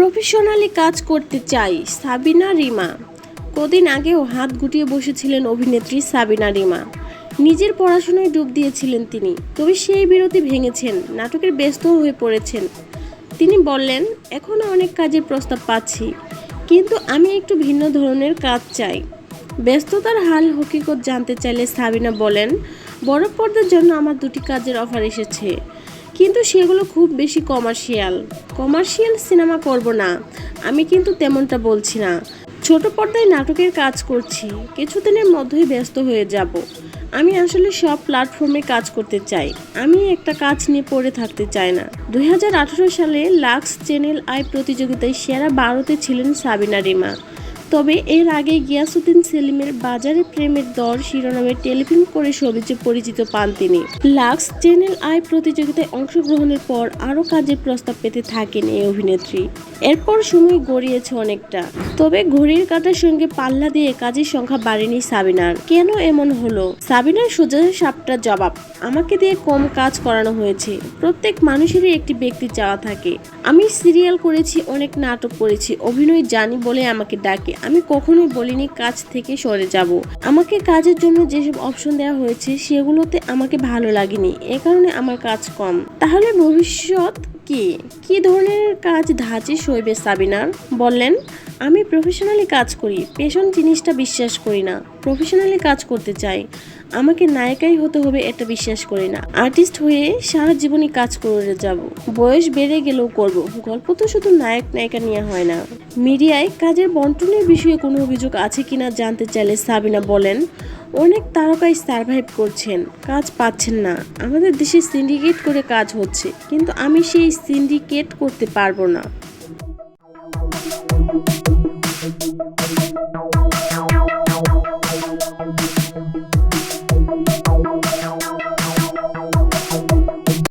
Professionally কাজ করতে চাই, সাবিনা রিমা। কদিন আগেও হাত গুটিয়ে বসেছিলেন অভিনেত্রী সাবিনা রিমা। নিজের পড়াশোনায় ডুব দিয়েছিলেন তিনি, তবে সেই বিরতি ভেঙেছেন, নাটকের ব্যস্ত হয়ে পড়েছেন। তিনি বললেন এখনও অনেক কাজের প্রস্তাব পাচ্ছি, কিন্তু আমি একটু ভিন্ন ধরনের কাজ চাই। ব্যস্ততার হাল হকিকত জানতে চাইলে সাবিনা বলেন, বড় পর্দার জন্য আমার দুটি কাজের অফার এসেছে। কিন্তু সেগুলো খুব বেশি কমার্শিয়াল কমার্শিয়াল সিনেমা করব না। আমি কিন্তু তেমনটা বলছি না। ছোট পর্দায় নাটকের কাজ করছি। কিছুদিনের মধ্যেই ব্যস্ত হয়ে যাব। আমি আসলে সব প্ল্যাটফর্মে কাজ করতে চাই। আমি একটা কাজ নিয়ে পড়ে থাকতে চাই না। দুই হাজার আঠারো সালে লাক্স চ্যানেল আই প্রতিযোগিতায় সেরা বারোতে ছিলেন সাবিনা রিমা। তবে এর আগে গিয়াসুদ্দিন সেলিমের বাজারে প্রেমের দর শিরোনামে টেলিফিল্ম করে সবিজে পরিচিত পান তিনি। লাক্স চ্যানেল আই প্রতিযোগিতায় অংশগ্রহণের পর আরও কাজের প্রস্তাব পেতে থাকেন এই অভিনেত্রী। এরপর সময় গড়িয়েছে অনেকটা। তবে ঘড়ির কাঁটার সঙ্গে পাল্লা দিয়ে কাজের সংখ্যা বাড়েনি সাবিনার। কেন এমন হলো? সাবিনার সোজা সাপটা জবাব, আমাকে দিয়ে কম কাজ করানো হয়েছে। প্রত্যেক মানুষেরই একটি ব্যক্তি চাওয়া থাকে। আমি সিরিয়াল করেছি, অনেক নাটক করেছি, অভিনয় জানি বলে আমাকে ডাকে। আমি কখনোই বলিনি কাজ থেকে সরে যাব। আমাকে কাজের জন্য যেসব অপশন দেওয়া হয়েছে, সেগুলোতে আমাকে ভালো লাগেনি। এ কারণে আমার কাজ কম। তাহলে ভবিষ্যৎ কি? কি ধরনের কাজ ধাঁচে সইবে সাবিনার বললেন, আমি প্রফেশনালি কাজ করি পেশন জিনিসটা বিশ্বাস করি না প্রফেশনালি কাজ করতে চাই। আমাকে নায়িকাই হতে হবে এটা বিশ্বাস করি না। আর্টিস্ট হয়ে সারা জীবনই কাজ করে যাব। বয়স বেড়ে গেলেও করব। গল্প তো শুধু নায়ক নায়িকা নিয়ে হয় না। মিডিয়ায় কাজের বন্টনের বিষয়ে কোনো অভিযোগ আছে কিনা জানতে চাইলে সাবিনা বলেন অনেক তারকাই সার্ভাইভ করছেন, কাজ পাচ্ছেন না। আমাদের দেশে সিন্ডিকেট করে কাজ হচ্ছে, কিন্তু আমি সেই সিন্ডিকেট করতে পারব না।